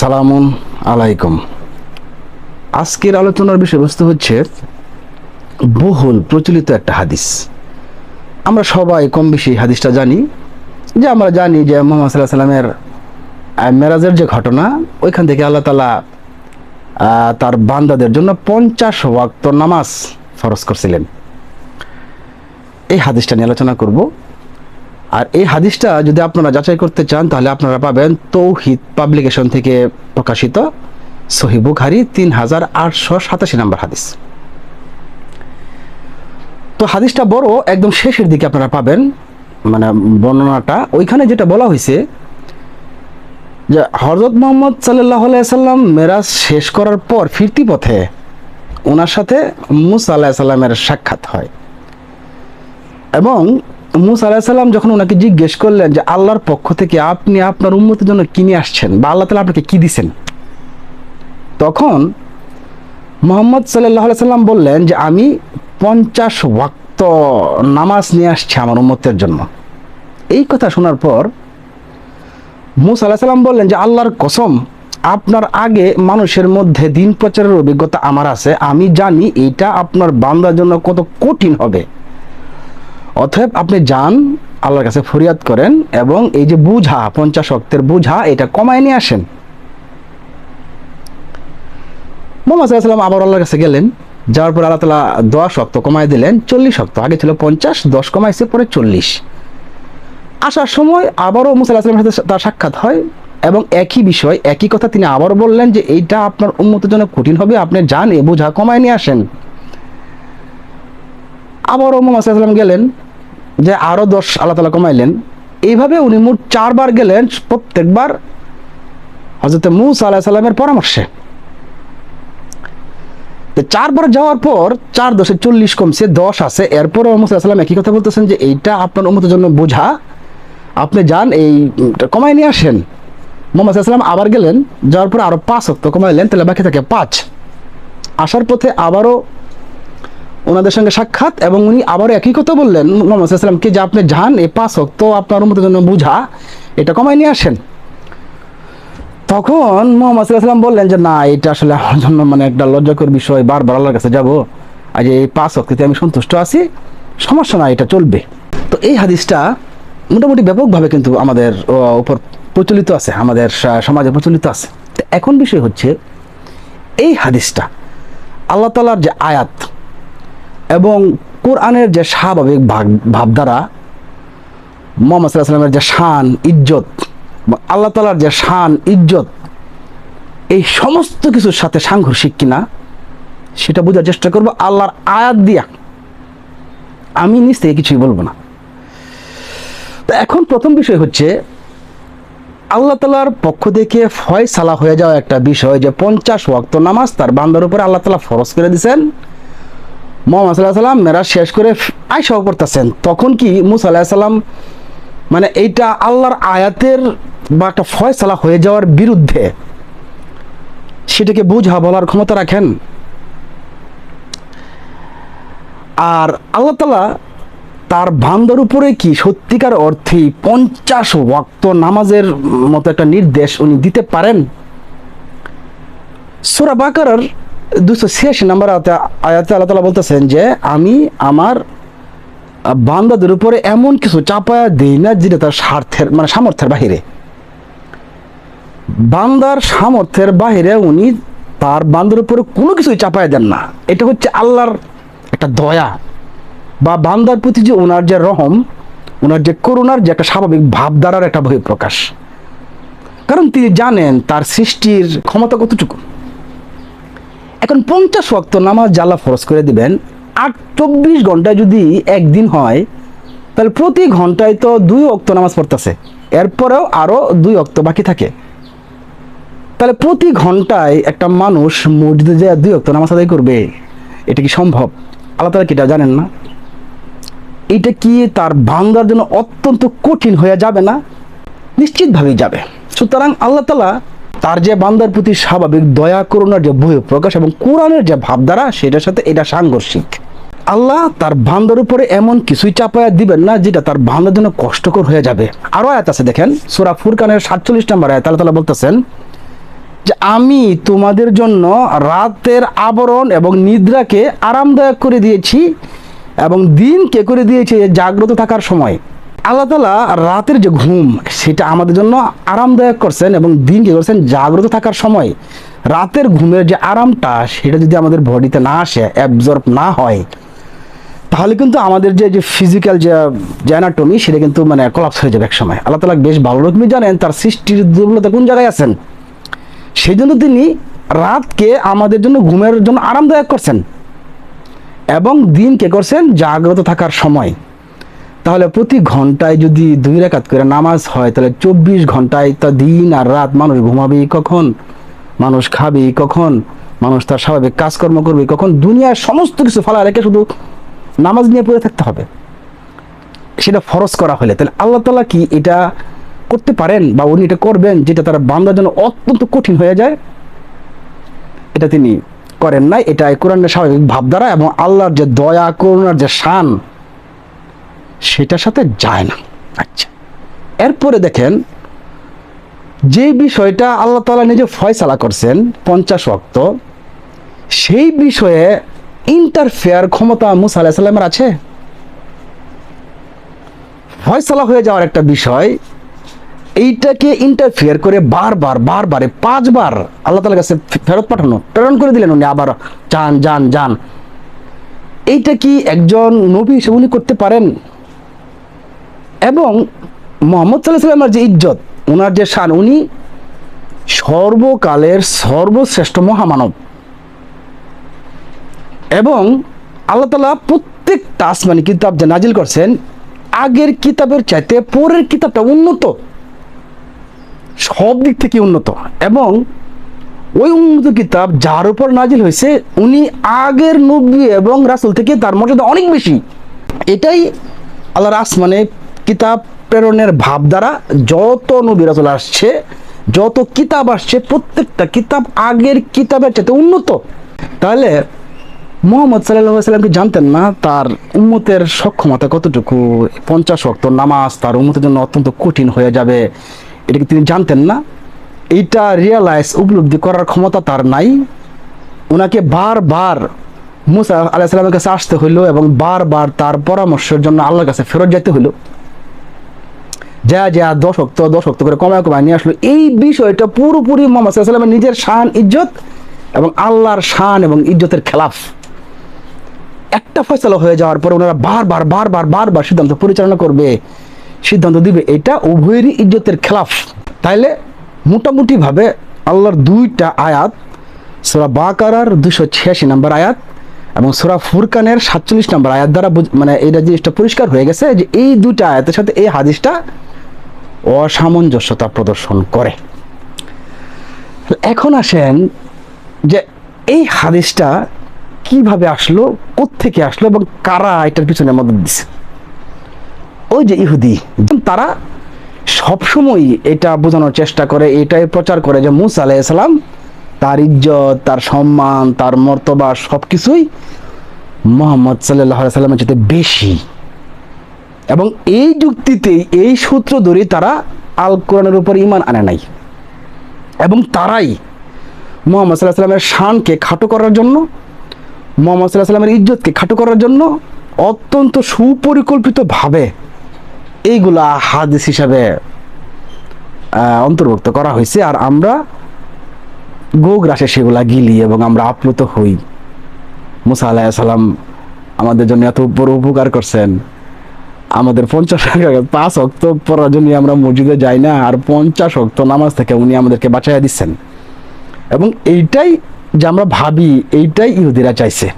সালামুন আলাইকুম। আজকের আলোচনার বিষয়বস্তু হচ্ছে বহুল প্রচলিত একটা হাদিস। আমরা সবাই কম বেশি হাদিসটা জানি, যে আমরা জানি যে মোহাম্মদ সাল্লাহ সাল্লামের মেরাজের যে ঘটনা, ওইখান থেকে আল্লাহ তালা তার বান্দাদের জন্য পঞ্চাশ ওয়াক্ত নামাজ ফরজ করছিলেন। এই হাদিসটা নিয়ে আলোচনা করব। আর এই হাদিসটা যদি আপনারা যাচাই করতে চান, তাহলে আপনারা পাবেন তৌহিদ পাবলিকেশন থেকে প্রকাশিত সহি বুখারি তিন হাজার আটশো সাতাশি নম্বর হাদিস। তো হাদিসটা বড়, একদম শেষের দিকে আপনারা পাবেন মানে বর্ণনাটা। ওইখানে যেটা বলা হয়েছে যে হজরত মোহাম্মদ সাল্লাহ সাল্লাম মেরাজ শেষ করার পর ফিরতি পথে ওনার সাথে মুসা আল্লাহ সাল্লামের সাক্ষাৎ হয়। এবং মুসা আলাহ সাল্লাম যখন ওনাকে জিজ্ঞেস করলেন যে আল্লাহর পক্ষ থেকে আপনি আপনার উন্মতির জন্য কিনে আসছেন বা আল্লাহ তালা আপনাকে কি দিছেন? তখন মোহাম্মদ সাল্লাহ সাল্লাম বললেন যে আমি পঞ্চাশ ওয়াক্ত নামাজ নিয়ে আসছি আমার উন্মতের জন্য। এই কথা শোনার পর মুসা আলাহ সাল্লাম বললেন যে আল্লাহর কসম, আপনার আগে মানুষের মধ্যে দিন প্রচারের অভিজ্ঞতা আমার আছে। আমি জানি এটা আপনার বান্দার জন্য কত কঠিন হবে। অতএব আপনি যান, আল্লাহর কাছে ফরিয়াদ করেন এবং এই যে বুঝা, পঞ্চাশ অক্তের বুঝা, এটা কমায় নিয়ে আসেন। মোহাম্মদ সাল্লাম আবার আল্লাহর কাছে গেলেন, যাওয়ার পর আল্লাহ তালা দশ অক্ত কমায় দিলেন, চল্লিশ অক্ত, আগে ছিল পঞ্চাশ, দশ কমাইছে, পরে চল্লিশ। আসার সময় আবারও মুসা আলাহিসামের সাথে তার সাক্ষাৎ হয় এবং একই বিষয়, একই কথা তিনি আবারও বললেন যে এইটা আপনার উন্মতের জন্য কঠিন হবে, আপনি যান, এ বোঝা কমায় নিয়ে আসেন। আবারও মোহাম্মদ সাল্লাম গেলেন, যে আরও দশ আল্লাহ তালা কমাইলেন। এইভাবে উনি মোট চারবার গেলেন, প্রত্যেকবার হজরত মুসা আলাহ সাল্লামের পরামর্শে। চারবার যাওয়ার পর চার দশে চল্লিশ কমছে, দশ আছে। এরপরে মুসা সাল্লাম একই কথা বলতেছেন যে এইটা আপনার উন্মতের জন্য বোঝা। আপনি যান, এই কমাই নিয়ে আসেন। মোহাম্মদ সাল্লাম আবার গেলেন, যাওয়ার পর আরও পাঁচ অক্ত কমাইলেন, তাহলে বাকি থাকে পাঁচ। আসার পথে আবারও ওনাদের সঙ্গে সাক্ষাৎ এবং উনি আবারও একই কথা বললেন, মোহাম্মদ সাল্লামকে যে আপনি যান এই পাঁচ তো আপনার অনুমতির জন্য বুঝা, এটা কমাই নিয়ে আসেন। তখন মোহাম্মদ সাল্লাম বললেন যে, না, এটা আসলে আমার জন্য মানে একটা লজ্জাকর বিষয়, বারবার আল্লাহর কাছে যাব। আজ এই পাঁচ অক্তিতে আমি সন্তুষ্ট আছি, সমস্যা না এটা চলবে। তো এই হাদিসটা মোটামুটি ব্যাপকভাবে কিন্তু আমাদের উপর প্রচলিত আছে, আমাদের সমাজে প্রচলিত আছে। এখন বিষয় হচ্ছে, এই হাদিসটা আল্লাহ তালার যে আয়াত এবং কোরআনের যে স্বাভাবিক ভাবধারা, মোহাম্মদ সাল্লাহ সাল্লামের যে শান, ইজ্জত আল্লাহ তালার যে শান, ইজ্জত, এই সমস্ত কিছুর সাথে সাংঘর্ষিক কিনা, সেটা বোঝার চেষ্টা করব আল্লাহর আয়াত দিয়া। আমি নিজ থেকে কিছুই বলব না। তো এখন প্রথম বিষয় হচ্ছে, আল্লাহ তালার পক্ষ থেকে ফয়সালা হয়ে যাওয়া একটা বিষয় যে পঞ্চাশ ওয়াক্ত নামাজ তার বান্দার উপরে আল্লাহ তালা ফরজ করে দিয়েছেন। মোহাম্মদ সাল্লাহ সাল্লাম মেরাজ শেষ করে আয়সাও করতেছেন তখন কি মুসা আল্লাহ সাল্লাম মানে এইটা আল্লাহর আয়াতের বা একটা ফয়সালা হয়ে যাওয়ার বিরুদ্ধে সেটাকে বুঝা বলার ক্ষমতা রাখেন। আর আল্লাহ তালা তার বান্দার উপরে কি সত্যিকার অর্থে পঞ্চাশ ওয়াক্ত নামাজের মতো একটা নির্দেশ উনি দিতে পারেন? সুরা বাকারার দুশো ছিয়াশি নম্বর আয়াতে আল্লাহ তালা বলতেছেন যে, আমি আমার বান্দাদের উপরে এমন কিছু চাপায়া দিই না যেটা তার স্বার্থের মানে সামর্থ্যের বাহিরে। বান্দার সামর্থ্যের বাহিরে উনি তার বান্দার উপরে কোনো কিছুই চাপায় দেন না। এটা হচ্ছে আল্লাহর একটা দয়া। বা বান্দার প্রতি যে ওনার যে রহম ওনার যে করুণার যে একটা স্বাভাবিক ভাবধারার একটা বহিঃপ্রকাশ। কারণ তিনি জানেন তার সৃষ্টির ক্ষমতা কতটুকু। এখন পঞ্চাশ ওয়াক্ত নামাজ জ্বালা ফরজ করে দিবেন আট চব্বিশ ঘন্টায় যদি একদিন হয়, তাহলে প্রতি ঘন্টায় তো দুই অক্ত নামাজ পড়তেছে। এরপরেও আরও দুই অক্ত বাকি থাকে। তাহলে প্রতি ঘন্টায় একটা মানুষ মসজিদে যায় দুই অক্ত নামাজ আদায় করবে, এটা কি সম্ভব? আল্লাহ তালা কি এটা জানেন না? এটা কি তার বান্দার জন্য অত্যন্ত কঠিন হয়ে যাবে না? নিশ্চিতভাবেই যাবে। সুতরাং আল্লাহ তালা তার যে বান্দার প্রতি স্বাভাবিক দয়া, করুণার যে বহিঃপ্রকাশ এবং কোরআনের যে ভাবধারা, সেটার সাথে এটা সাংঘর্ষিক। আল্লাহ তার বান্দার উপরে এমন কিছুই চাপায়া দিবেন না যেটা তার বান্দার জন্য কষ্টকর হয়ে যাবে। আরও আয়াত আছে, দেখেন, সূরা ফুরকানের সাতচল্লিশ নম্বর আয়াত, আল্লাহ তাআলা বলতেছেন যে, আমি তোমাদের জন্য রাতের আবরণ এবং নিদ্রাকে আরামদায়ক করে দিয়েছি এবং দিনকে করে দিয়েছি জাগ্রত থাকার সময়। আল্লাহ তালা রাতের যে ঘুম, সেটা আমাদের জন্য আরামদায়ক করছেন এবং দিনকে করছেন জাগ্রত থাকার সময়। রাতের ঘুমের যে আরামটা, সেটা যদি আমাদের বডিতে না আসে অ্যাবজর্ব না হয়, তাহলে কিন্তু আমাদের যে যে ফিজিক্যাল যে অ্যানাটমি সেটা কিন্তু মানে কলাপস হয়ে যাবে এক সময় আল্লাহ তালা বেশ ভালো রকমই জানেন তার সৃষ্টির দুর্বলতা কোন জায়গায় আছেন। সেই জন্য তিনি রাতকে আমাদের জন্য ঘুমের জন্য আরামদায়ক করছেন এবং দিনকে করছেন জাগ্রত থাকার সময়। তাহলে প্রতি ঘন্টায় যদি দুই রেখাত করে নামাজ হয়, তাহলে চব্বিশ ঘন্টায় তা দিন আর রাত মানুষ ঘুমাবে কখন? মানুষ খাবে কখন? মানুষ তার স্বাভাবিক কাজকর্ম করবে কখন? দুনিয়ার সমস্ত কিছু ফালা রেখে শুধু নামাজ নিয়ে পড়ে থাকতে হবে। সেটা ফরজ করা হলে। তাহলে আল্লাহ তালা কি এটা করতে পারেন বা উনি এটা করবেন যেটা তারা বান্দার জন্য অত্যন্ত কঠিন হয়ে যায়? এটা তিনি করেন নাই। এটা কোরআনের স্বাভাবিক ভাবধারা এবং আল্লাহর যে দয়া, করুণার যে শান সেটার সাথে যায় না। আচ্ছা। এরপরে দেখেন যে বিষয়টা আল্লাহ তালা নিজে ফয়সালা করছেন পঞ্চাশ অক্ত সেই বিষয়ে ইন্টারফেয়ার ক্ষমতা মুসা আলাহ সাল্লামের আছে? ফয়সালা হয়ে যাওয়ার একটা বিষয় এইটাকে ইন্টারফেয়ার করে বারবার বারবারে পাঁচবার আল্লাহ তালার কাছে ফেরত পাঠানো প্রেরণ করে দিলেন উনি আবার যান যান যান। এইটা কি একজন নবী হিসেবে উনি করতে পারেন? এবং মোহাম্মদ সাল্লাহ যে ইজ্জত ওনার যে শান, উনি সর্বকালের সর্বশ্রেষ্ঠ মহামানব। এবং আল্লাহ তালা প্রত্যেকটা আসমানি কিতাব যে নাজিল করছেন, আগের কিতাবের চাইতে পরের কিতাবটা উন্নত। সব দিক থেকে উন্নত। এবং ওই উন্নত কিতাব যার উপর নাজিল হয়েছে, উনি আগের নবী এবং রাসুল থেকে তার মর্যাদা অনেক বেশি। এটাই আল্লাহর আসমানে কিতাব প্রেরণের ভাব দ্বারা যত নবী রাসুল আসছে, যত কিতাব আসছে, প্রত্যেকটা কিতাব আগের কিতাবের চাইতে উন্নত। তাহলে মোহাম্মদ সাল্লাহ সাল্লামকে জানতেন না, তার উম্মতের সক্ষমতা কতটুকু? পঞ্চাশ অক্ত নামাজ তার উম্মতের জন্য অত্যন্ত কঠিন হয়ে যাবে, এটাকে তিনি জানতেন না। এইটা রিয়ালাইজ উপলব্ধি করার ক্ষমতা তার নাই। ওনাকে বারবার মুসা আলাইসাল্লামের কাছে আসতে হইল এবং বারবার তার পরামর্শের জন্য আল্লাহর কাছে ফেরত যেতে হইল। যা যা দশক্ত দশক্ত করে কমায় কমায় নিয়ে আসলো। এই বিষয়টা পুরোপুরি মোহাম্মদ সাল্লামের নিজের শান, ইজ্জত এবং আল্লাহর শান এবং ইজ্জতের খেলাফ। একটা ফয়সলা হয়ে যাওয়ার পরে ওনারা বারবার বারবার বারবার সিদ্ধান্ত পরিচালনা করবে, সিদ্ধান্ত দিবে। এটা উভয়েরই ইজ্জতের খেলাফ। তাইলে মোটামুটিভাবে আল্লাহর দুইটা আয়াত, সোরা বাকারার দুশো ছিয়াশি নম্বর আয়াত এবং সোরা ফুরকানের সাতচল্লিশ নম্বর আয়াত দ্বারা মানে এটা জিনিসটা পরিষ্কার হয়ে গেছে যে এই দুইটা আয়াতের সাথে এই হাদিসটা অসামঞ্জস্যতা প্রদর্শন করে। এখন আসেন যে এই হাদিসটা কীভাবে আসলো থেকে আসলো এবং কারা এটার পিছনে মদত দিছে। ওই যে ইহুদি, তারা সবসময় এটা বোঝানোর চেষ্টা করে, এটাই প্রচার করে যে মুসা আলাইসালাম তার ইজ্জত, তার সম্মান, তার মর্তবা সব কিছুই মোহাম্মদ সাল্লাহ সাল্লামের চেয়ে বেশি। এবং এই যুক্তিতেই, এই সূত্র ধরে তারা আল কোরআনের উপর ইমান আনে নাই। এবং তারাই মোহাম্মদ সাল্লাহ সাল্লামের শানকে খাটো করার জন্য, মোহাম্মদ সাল্লাহ সাল্লামের ইজ্জতকে খাটো করার জন্য অত্যন্ত সুপরিকল্পিতভাবে এইগুলা হাদিস হিসাবে অন্তর্ভুক্ত করা হয়েছে। আর আমরা গোগ্রাসে সেগুলা গিলি এবং আমরা আপ্লুত হই। মুসা আলাহ সাল্লাম আমাদের জন্য এত উপকার করছেন। আমাদের পঞ্চাশ পাঁচ অক্ত পড়ার জন্য আমরা মসজিদে যাই না, আর পঞ্চাশ অক্ত নামাজ থেকে উনি আমাদেরকে বাঁচাইয়া দিচ্ছেন। এবং এইটাই যে আমরা ভাবি, এইটাই ইহুদিরা চাইছে।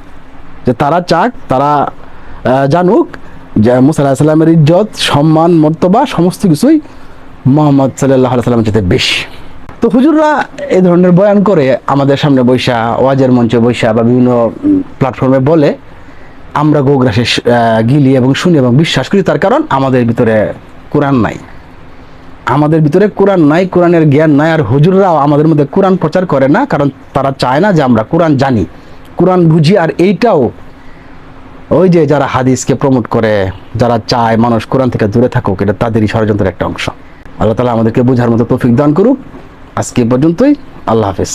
যে তারা চাক, তারা জানুক যে মুসা আলাহ সাল্লামের ইজ্জত, সম্মান, মর্তবা, সমস্ত কিছুই মোহাম্মদ সাল্লাহ সাল্লামের চাইতে বেশি। তো হুজুররা এই ধরনের বয়ান করে আমাদের সামনে বৈশা, ওয়াজের মঞ্চে বৈশা বা বিভিন্ন প্ল্যাটফর্মে বলে আমরা গোগ্রাসে গিলি এবং শুনি এবং বিশ্বাস করি, তার কারণ আমাদের ভিতরে কোরআন নাই। আমাদের ভিতরে কোরআন নাই, কোরআনের জ্ঞান নাই, আর হুজুররাও আমাদের মধ্যে কোরআন প্রচার করে না, কারণ তারা চায় না যে আমরা কোরআন জানি। কোরআন বুঝি, আর এইটাও ওই যে যারা হাদিসকে প্রমোট করে, যারা চায় মানুষ কোরআন থেকে দূরে থাকুক, এটা তাদেরই ষড়যন্ত্রের একটা অংশ। আল্লাহ তালা আমাদেরকে বোঝার মতো তৌফিক দান করুক। আজকে পর্যন্তই, আল্লাহ হাফেজ।